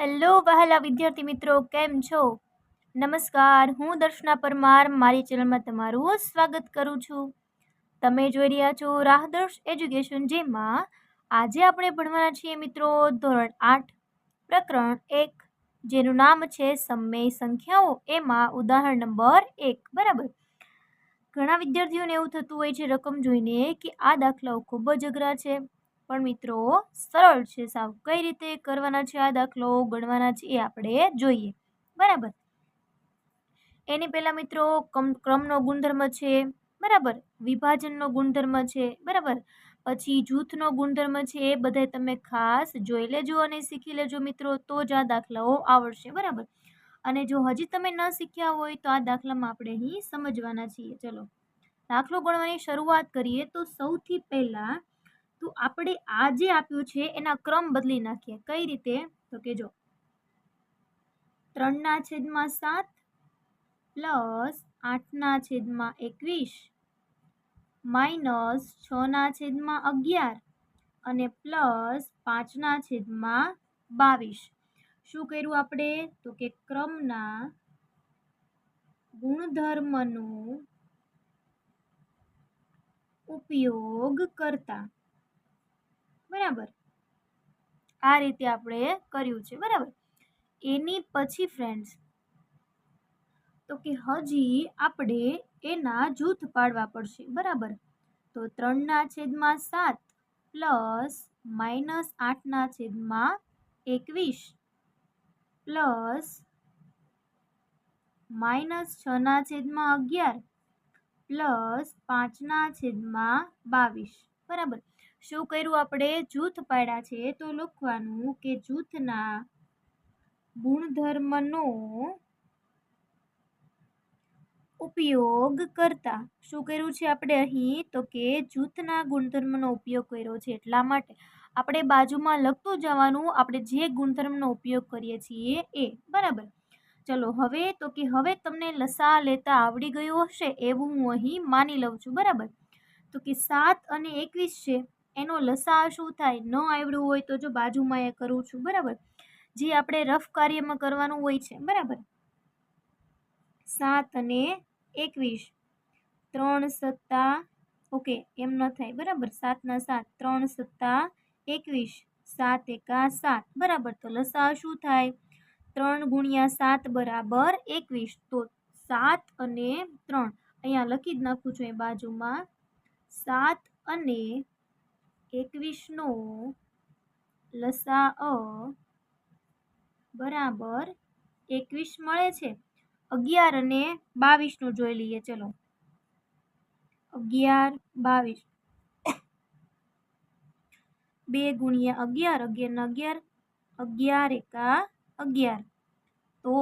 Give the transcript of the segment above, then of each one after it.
Hello વહાલા વિદ્યાર્થી મિત્રો, કેમ છો? નમસ્કાર, હું દર્શના પરમાર, મારી ચેનલમાં તમારું સ્વાગત કરું છું. તમે જોઈ રહ્યા છો રાહદર્શ એજ્યુકેશન, જેમાં આજે આપણે ભણવાના છીએ મિત્રો ધોરણ આઠ, પ્રકરણ એક, જેનું નામ છે સમય સંખ્યાઓ, એમાં ઉદાહરણ નંબર એક, બરાબર? ઘણા વિદ્યાર્થીઓને એવું થતું હોય છે રકમ જોઈને કે આ દાખલાઓ ખૂબ જ અઘરા છે. પણ મિત્રો, સરળ છે સાવ. કઈ રીતે કરવાના છે આ દાખલો? ગણવાના છે એ આપણે જોઈએ. બરાબર? એની પહેલાં મિત્રો ક્રમનો ગુણધર્મ છે. બરાબર? વિભાજનનો ગુણધર્મ છે. બરાબર? પછી જૂથનો ગુણધર્મ છે. એ બધા તમે ખાસ જોઈ લેજો અને શીખી લેજો મિત્રો, તો જ આ દાખલાઓ આવડશે. બરાબર? અને જો હજી તમે ન શીખ્યા હોય, તો આ દાખલામાં આપણે અહીં સમજવાના છીએ. ચલો. દાખલો ગણવાની શરૂઆત કરીએ તો સૌથી પહેલાં તો આપણે આ જે આપ્યું છે, એના ક્રમ બદલી નાખીએ. કઈ રીતે? તો કે જો, ત્રણના છેદમાં સાત પ્લસ આઠના છેદમાં એકવીસ માઇનસ છના છેદમાં અગિયાર અને પ્લસ પાંચના છેદમાં બાવીસ. શું કર્યું આપણે? તો કે ક્રમના ગુણધર્મનો ઉપયોગ કરતા બરાબર? આ રીતે આપણે કર્યું છે, બરાબર? એની પછી ફ્રેન્ડ્સ તો કે હજી આપણે એના જૂથ પાડવા પડશે, બરાબર? તો ત્રણના છેદમાં સાત પ્લસ માઇનસ આઠના છેદમાં એકવીસ પ્લસ માઇનસ છના છેદમાં અગિયાર પ્લસ પાંચના છેદમાં બાવીસ, બરાબર? શું કર્યું આપણે? જૂથ પાડ્યા છે. તો લખવાનું કે જૂથના ગુણધર્મનો ઉપયોગ કરતા. શું કર્યું છે આપણે અહીં? તો કે જૂથના ગુણધર્મનો ઉપયોગ કર્યો છે એટલા માટે. આપણે બાજુમાં લખતું જવાનું, આપણે જે ગુણધર્મનો ઉપયોગ કરીએ છીએ એ. બરાબર. ચલો હવે તો કે હવે તમને લસા લેતા આવડી ગયું હશે એવું હું અહીં માની લઉં છું. બરાબર. તો કે સાત અને એકવીસ છે. એનો લસા શું થાય, ન આવડ્યું હોય તો જો બાજુમાં એ કરું છું, બરાબર? જે આપણે રફ કાર્યમાં કરવાનું હોય છે, બરાબર? સાત અને એકવીસ. ત્રણ સત્તા, ઓકે, એમ ન થાય, બરાબર? સાતના સાત, ત્રણ સત્તા, એકવીસ. સાત એકા સાત, બરાબર? તો લસા શું થાય? ત્રણ ગુણ્યા સાત બરાબર એકવીસ. તો સાત અને ત્રણ. અહીંયા લખી જ નાખું છું એ બાજુમાં. સાત અને એકવીસનો લસા અ બરાબર એકવીસ મળે છે. અગિયાર અને બાવીસનું જોઈ લઈએ, ચલો. અગિયાર, બાવીસ. બે ગુણ્યા અગિયાર અગિયાર અગિયાર અગિયાર એકા અગિયાર. તો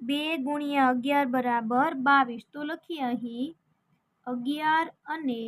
બે ગુણ્યા અગિયાર બરાબર બાવીસ. તો લખીએ અહીં અગિયાર અને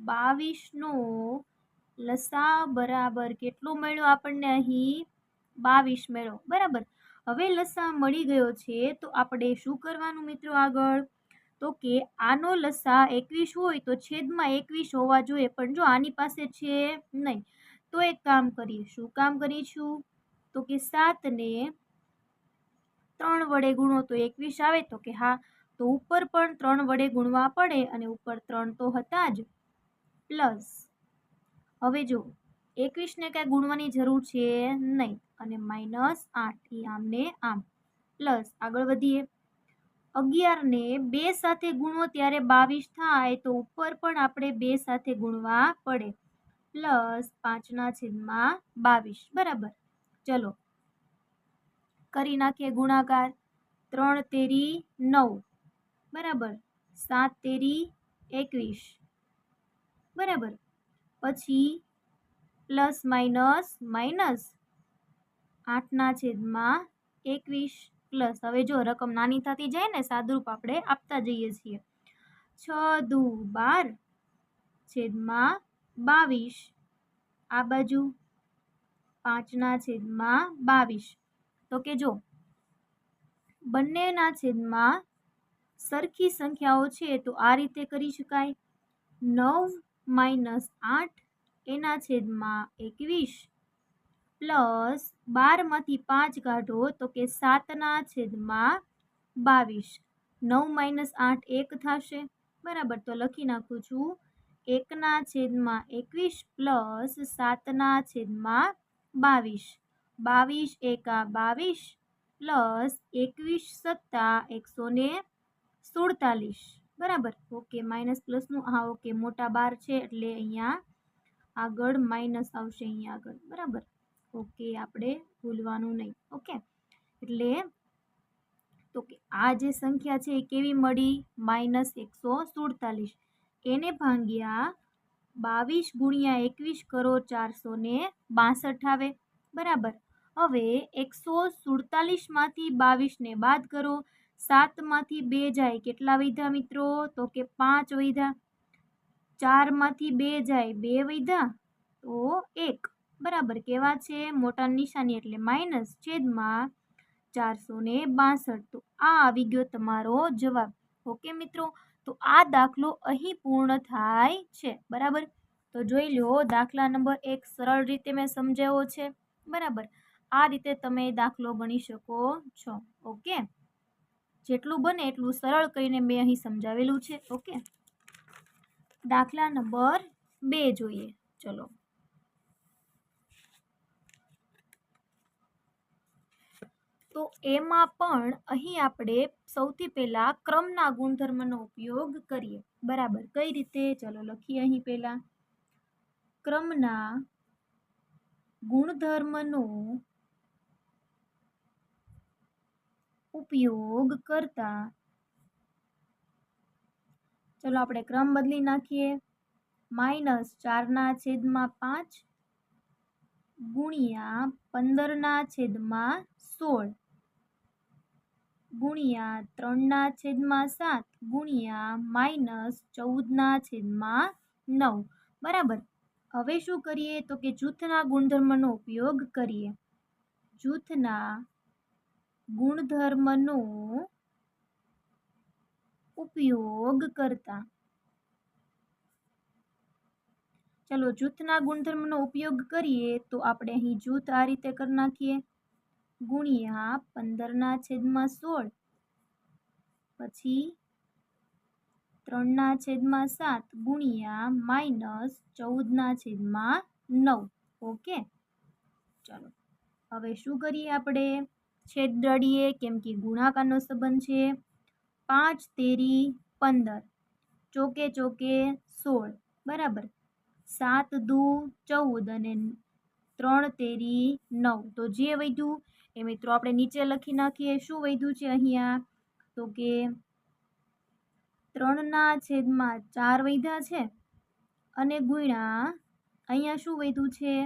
બાવીસનો લસા બરાબર કેટલો મળ્યો આપણને અહીં? બાવીસ મળ્યો. બરાબર. હવે લસા મળી ગયો છે, તો આપણે શું કરવાનું મિત્રો આગળ? તો કે આનો લસા એકવીસ હોય તો છેદમાં એકવીસ હોવા જોઈએ, પણ જો આની પાસે છે નહીં, તો એક કામ કરીએ. શું કામ કરીશું? તો કે સાતને ત્રણ વડે ગુણો તો એકવીસ આવે તો કે હા, તો ઉપર પણ ત્રણ વડે ગુણવા પડે અને ઉપર ત્રણ તો હતા જ. પ્લસ. હવે જો એકવીસને કાંઈ ગુણવાની જરૂર છે નહીં અને માઇનસ આઠ એ આમને આમ. પ્લસ, આગળ વધીએ. અગિયારને બે સાથે ગુણો ત્યારે બાવીસ થાય તો ઉપર પણ આપણે બે સાથે ગુણવા પડે. પ્લસ પાંચના છેદમાં બાવીસ, બરાબર. ચલો, કરી નાખીએ ગુણાકાર. ત્રણ તેરી નવ, બરાબર. સાત તેરી એકવીસ. બરાબર. પછી પ્લસ માઇનસ માઇનસ આઠના છેદમાં એકવીસ પ્લસ. હવે જો રકમ નાની થતી જાય ને, સાદુરૂપ આપણે આપતા જઈએ છીએ. છ દુ બાર છેદમાં બાવીસ. આ બાજુ પાંચના છેદમાં બાવીસ. તો કે જો બંનેના છેદમાં સરખી સંખ્યાઓ છે, તો આ રીતે કરી શકાય. નવ માઇનસ આઠ, એના છેદમાં એકવીસ, પ્લસ બારમાંથી પાંચ કાઢો તો કે સાતના છેદમાં બાવીસ. નવ માઇનસ આઠ એક થશે. બરાબર, તો લખી નાખું છું. એકના છેદમાં એકવીસ પ્લસ સાતના છેદમાં બાવીસ. બાવીસ એકા બાવીસ પ્લસ એકવીસ સત્તા એકસો ને સુડતાલીસ. બરાબર? ઓકે, માઇનસ પ્લસનું હા, ઓકે, મોટા બાર છે એટલે અહીંયા આગળ માઇનસ આવશે અહીંયા આગળ, બરાબર? ઓકે, આપણે ભૂલવાનું નહીં, ઓકે? એટલે તો કે આ જે સંખ્યા છે એ કેવી મળી? માઇનસ એકસો સુડતાલીસ. એને ભાંગ્યા બાવીસ ગુણ્યા એકવીસ કરો ચારસો ને બાસઠ આવે, બરાબર? હવે એકસો સુડતાલીસમાંથી બાવીસને બાદ કરો સાતમાંથી બે જાય. કેટલા વૈધા મિત્રો? તો કે પાંચ વૈધા. ચારમાંથી બે જાય. બે વૈધા? તો એક. બરાબર. કેવા છે? મોટા નિશાની એટલે માઇનસ છેદમાં ચારસો ને બાસઠ. તો આ આવી ગયો તમારો જવાબ. ઓકે મિત્રો? તો આ દાખલો અહીં પૂર્ણ થાય છે. બરાબર? તો જોઈ લો દાખલા નંબર એક સરળ રીતે મેં સમજાવ્યો છે. બરાબર? આ રીતે તમે દાખલો ગણી શકો છો. ઓકે? જેટલું બને એટલું સરળ કરીને મેં અહીં સમજાવેલું છે, ઓકે? દાખલા નંબર બે જોઈએ, ચલો. તો એમાં પણ અહીં આપણે સૌથી પહેલાં ક્રમના ગુણધર્મનો ઉપયોગ કરીએ. બરાબર, કઈ રીતે? ચલો લખીએ અહીં પહેલાં. ક્રમના ગુણધર્મનો ઉપયોગ કરતા. ચલો આપણે ક્રમ બદલી નાખીએ. માઇનસ ચારના છેદમાં પાંચ ગુણ્યા પંદરના છેદમાં સોળ ગુણ્યા ત્રણના છેદમાં સાત ગુણ્યા માઇનસ ચૌદના છેદમાં નવ. બરાબર. હવે શું કરીએ? તો કે જૂથના ગુણધર્મનો ઉપયોગ કરીએ. જૂથના ગુણધર્મનો ઉપયોગ કરતા. ચલો, જૂથના ગુણધર્મનો ઉપયોગ કરીએ તો આપણે અહીં જૂથ આ રીતે કરી નાખીએ. ગુણ્યા પંદરના છેદમાં સોળ, પછી ત્રણના છેદમાં સાત, ગુણ્યા માઇનસ ચૌદના છેદમાં નવ. ઓકે? ચાલો, હવે શું કરીએ આપણે? છેદ દળીએ, કેમ કે ગુણાકારનો સંબંધ છે. પાંચ તેરી પંદર, ચોકે ચોકે સોળ, બરાબર. સાત દુ ચૌદ અને ત્રણ તેરી નવ. તો જે વધ્યું એ મિત્રો આપણે નીચે લખી નાખીએ. શું વધ્યું છે અહીંયા? તો કે ત્રણના છેદમાં ચાર વૈધા છે અને ગુણ્યા અહીંયા શું વધ્યું છે?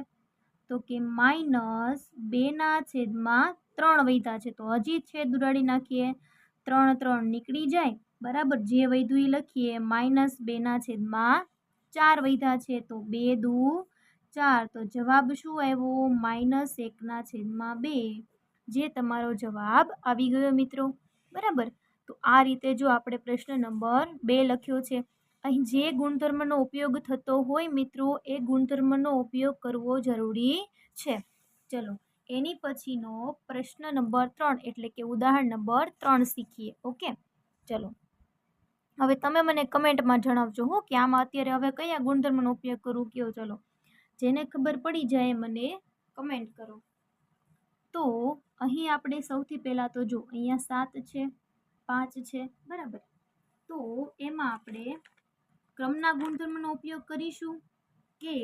તો કે માઇનસ બેના છેદમાં ત્રણ વૈધા છે. તો હજી છેદ ઉડાડી નાખીએ. ત્રણ ત્રણ નીકળી જાય. બરાબર? જે વૈધું એ લખીએ. માઇનસ બેના છેદમાં ચાર વૈધા છે. તો બે દુ ચાર. તો જવાબ શું આવ્યો? માઇનસ એકના છેદમાં બે. જે તમારો જવાબ આવી ગયો મિત્રો. બરાબર? તો આ રીતે જો આપણે પ્રશ્ન નંબર બે લખ્યો છે. અહીં જે ગુણધર્મનો ઉપયોગ થતો હોય મિત્રો, એ ગુણધર્મનો ઉપયોગ કરવો જરૂરી છે. ચલો એની પછીનો પ્રશ્ન નંબર ત્રણ, એટલે કે ઉદાહરણ નંબર ત્રણ શીખીએ. ઓકે? ચલો. હવે તમે મને કમેન્ટમાં જણાવજો હો કે આમાં અત્યારે હવે કયા ગુણધર્મનો ઉપયોગ કરું, કયો ચલો. જેને ખબર પડી જાય મને કમેન્ટ કરો. તો અહીં આપણે સૌથી પહેલાં તો જો, અહીંયા સાત છે, પાંચ છે, બરાબર. તો એમાં આપણે ક્રમના ગુણધર્મનો ઉપયોગ કરીશું કે,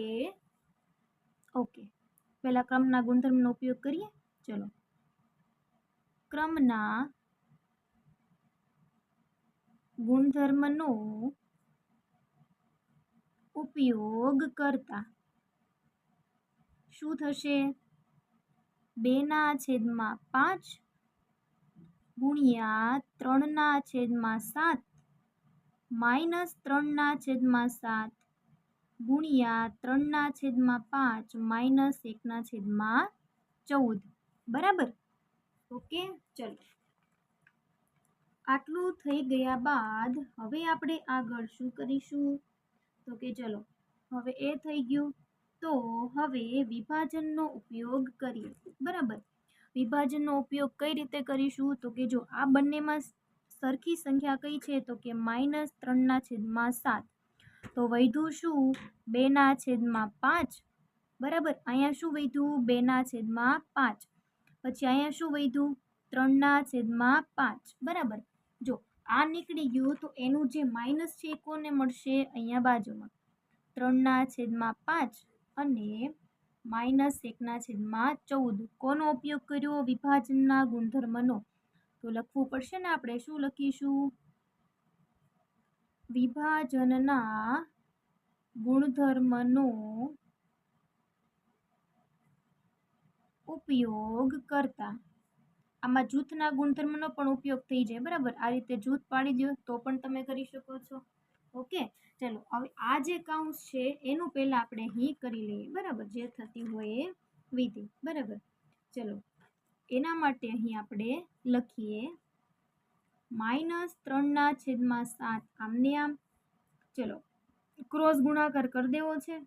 ઓકે. પહેલાં ક્રમના ગુણધર્મનો ઉપયોગ કરીએ. ચલો. ક્રમના ગુણધર્મનો ઉપયોગ કરતા શું થશે? બેના છેદમાં પાંચ ગુણ્યા ત્રણના છેદમાં સાત માઇનસ ત્રણના છેદમાં સાત. ગુણ્યા ત્રણના છેદમાં પાંચ માઇનસ એકના છેદમાં ચૌદ. બરાબર? ઓકે, ચલો. આટલું થઈ ગયા બાદ હવે આપણે આગળ શું કરીશું? તો કે ચલો, હવે એ થઈ ગયું. તો હવે વિભાજનનો ઉપયોગ કરીએ. બરાબર? વિભાજનનો ઉપયોગ કઈ રીતે કરીશું? તો કે જો આ બંનેમાં સરખી સંખ્યા કઈ છે? તો કે માઇનસ ત્રણના છેદમાં સાત. તો વધ્યું શું? બેના છેદમાં પાંચ? બરાબર, અહીંયા શું વધ્યું? બેના છેદમાં પાંચ. પછી અહીંયા શું વધ્યું? ત્રણના છેદમાં પાંચ. બરાબર. જો, આ નીકળી ગયું તો એનું જે માઇનસ છે કોને મળશે? અહીંયા બાજુમાં. ત્રણના છેદમાં પાંચ અને માઇનસ એકના છેદમાં ચૌદ. કોનો ઉપયોગ કર્યો? વિભાજનના ગુણધર્મનો. તો લખવું પડશે ને આપણે, શું લખીશું? વિભાજનના ગુણધર્મનો ઉપયોગ કરતા. આમાં જૂથના ગુણધર્મનો પણ ઉપયોગ થઈ જાય, બરાબર? આ રીતે જૂથ પાડી દો તો પણ તમે કરી શકો છો. ઓકે? ચલો, હવે આ જે કાઉન્સ છે, એનું પહેલાં આપણે અહીં કરી લઈએ, બરાબર? જે થતી હોય એ વિધિ બરાબર? ચલો, એના માટે અહીં આપણે લખીએ માઇનસ ત્રણના છેદમાં સાત. આમને આમ, ચલો, ક્રોસ ગુણાકાર કરી દેવો છે.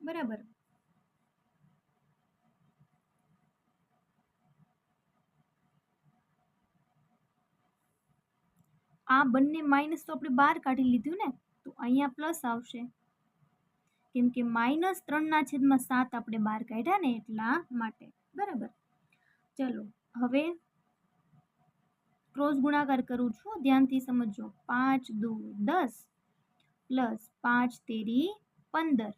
બરાબર. આ બંને માઇનસ તો આપણે બહાર કાઢી લીધું ને, તો અહીંયા પ્લસ આવશે. કેમ કે માઇનસ ત્રણના છેદમાં સાત આપણે બહાર કાઢ્યા ને એટલા માટે. બરાબર. ચલો, હવે ક્રોસ ગુણાકાર કરું છું. ધ્યાનથી સમજો પાંચ દુ દસ પ્લસ પાંચ તેરી પંદર.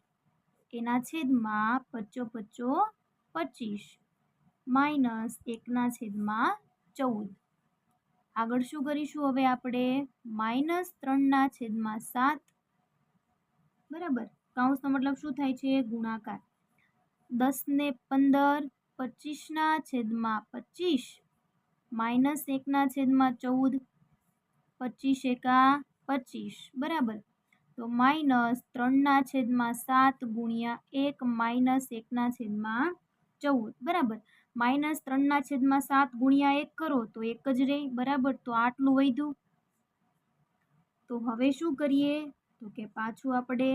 એના છેદમાં પચો પચો પચીસ. માઇનસ એકના છેદમાં ચૌદ. આગળ શું કરીશું હવે આપણે? માઇનસ ત્રણના છેદમાં સાત. બરાબર? કાઉન્સનો મતલબ શું થાય છે? ગુણાકાર. દસને પંદર, પચીસના છેદમાં પચીસ. માઇનસ એકના છેદમાં ચૌદ, પચીસ એકા પચીસ, બરાબર? તો માઇનસ ત્રણના છેદમાં સાત ગુણ્યા એક માઇનસ એકના છેદમાં ચૌદ, બરાબર? માઇનસ ત્રણના છેદમાં સાત ગુણ્યા એક કરો તો એક જ રહે, બરાબર? તો આટલું વધ્યું. તો હવે શું કરીએ? તો કે પાછું આપણે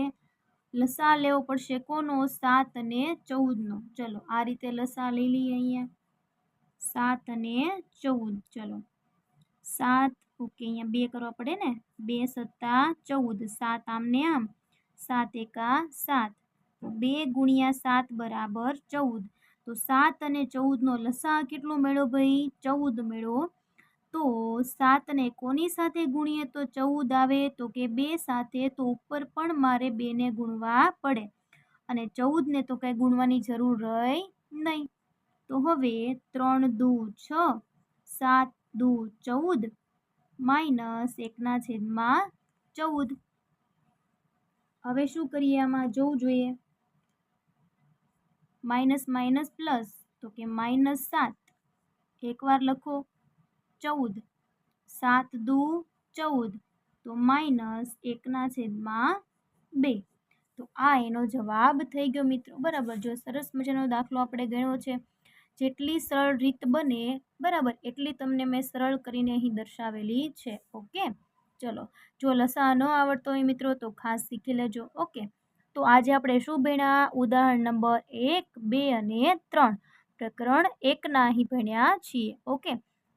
લસા લેવો પડશે કોનો? સાત અને ચૌદનો. ચલો, આ રીતે લસા લઈ લઈએ અહીંયા. સાત અને ચૌદ. ચલો. સાત, ઓકે, અહીંયા બે કરવા પડે ને? બે સત્તા ચૌદ. સાત આમને આમ. સાત એકા સાત. તો બે ગુણ્યા સાત બરાબર ચૌદ. તો સાત અને ચૌદનો લસા કેટલો મેળો ભાઈ? ચૌદ મેળો. તો સાતને કોની સાથે ગુણીએ તો ચૌદ આવે? તો કે બે સાથે તો ઉપર પણ મારે બેને ગુણવા પડે. અને ચૌદને તો કંઈ ગુણવાની જરૂર રહી નહીં. તો હવે ત્રણ દુ છ, સાત દુ ચૌદ માઇનસ એકના છેદમાં ચૌદ. હવે શું કરીએ આમાં? જોવું જોઈએ. માઇનસ માઇનસ પ્લસ, તો કે માઇનસ સાત. એકવાર લખો, ચૌદ. સાત દુ ચૌદ, તો માઇનસ એકના છેદમાં બે. તો આ એનો જવાબ થઈ ગયો મિત્રો. બરાબર, જો સરસ મજાનો દાખલો આપણે ગણ્યો છે. જેટલી સરળ રીત બને, બરાબર, એટલી તમને મેં સરળ કરીને અહીં દર્શાવેલી છે, ઓકે? ચલો, જો લસા ન આવડતો હોય મિત્રો, તો ખાસ શીખી લેજો, ઓકે? તો આજે આપણે શું ભણ્યા? ઉદાહરણ નંબર એક, બે અને ત્રણ. પ્રકરણ એકના અહીં ભણ્યા છીએ, ઓકે?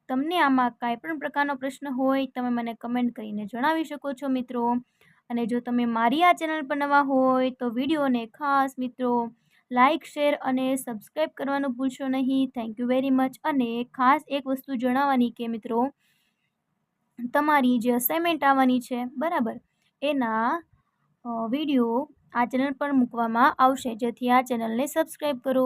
તમને આમાં કાંઈ પણ પ્રકારનો પ્રશ્ન હોય, તમે મને કમેન્ટ કરીને જણાવી શકો છો, મિત્રો. અને જો તમે મારી આ ચેનલ પર નવા હોય, તો વિડીયોને ખાસ મિત્રો લાઇક શેર અને સબસ્ક્રાઈબ કરવાનું ભૂલશો નહીં. થેન્ક યુ વેરી મચ અને ખાસ એક વસ્તુ જણાવવાની કે મિત્રો, તમારી જે અસાઇનમેન્ટ આવવાની છે, બરાબર, એના વીડિયો આ ચેનલ પર મૂકવામાં આવશે. જેથી આ ચેનલને સબસ્ક્રાઈબ કરો.